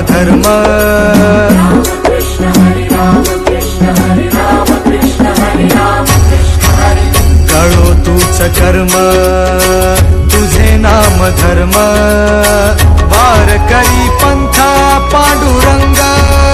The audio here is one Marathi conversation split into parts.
धर्म कळो तूच कर्म तुझे नाम धर्म। वार करी पंथा पांडुरंगा।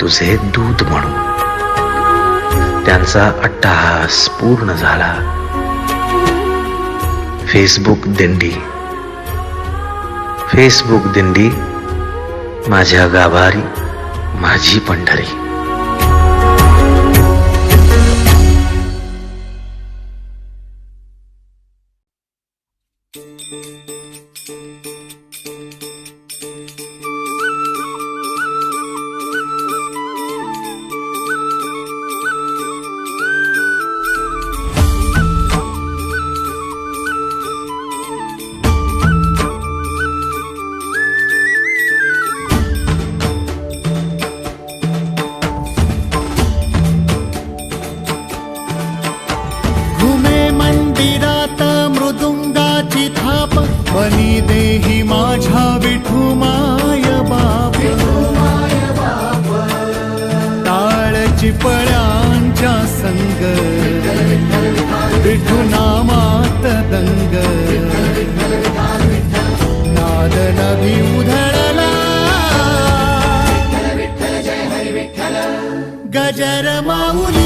तुझे दूत म्हणून. त्यांचा अट्टहास पूर्ण झाला. फेसबुक दिंडी. फेसबुक दिंडी माझ्या गाभारी माझी पंढरी. पावनी देही माझ्या विठू माय बाप। ताळ चिपळ्यांच्या संग। विठू नामात दंग। नाद नदी उधळला। गजर माऊली।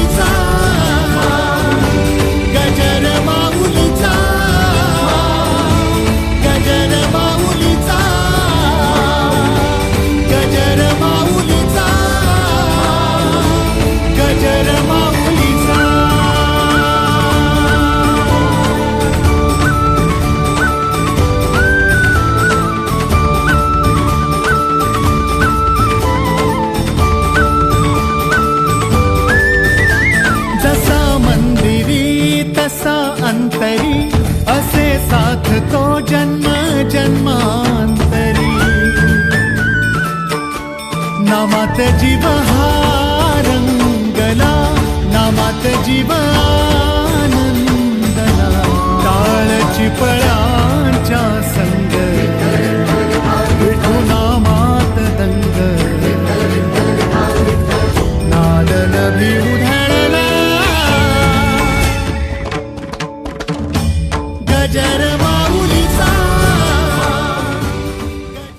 जीव हा रंगला नामात जीव आनंदला टाळची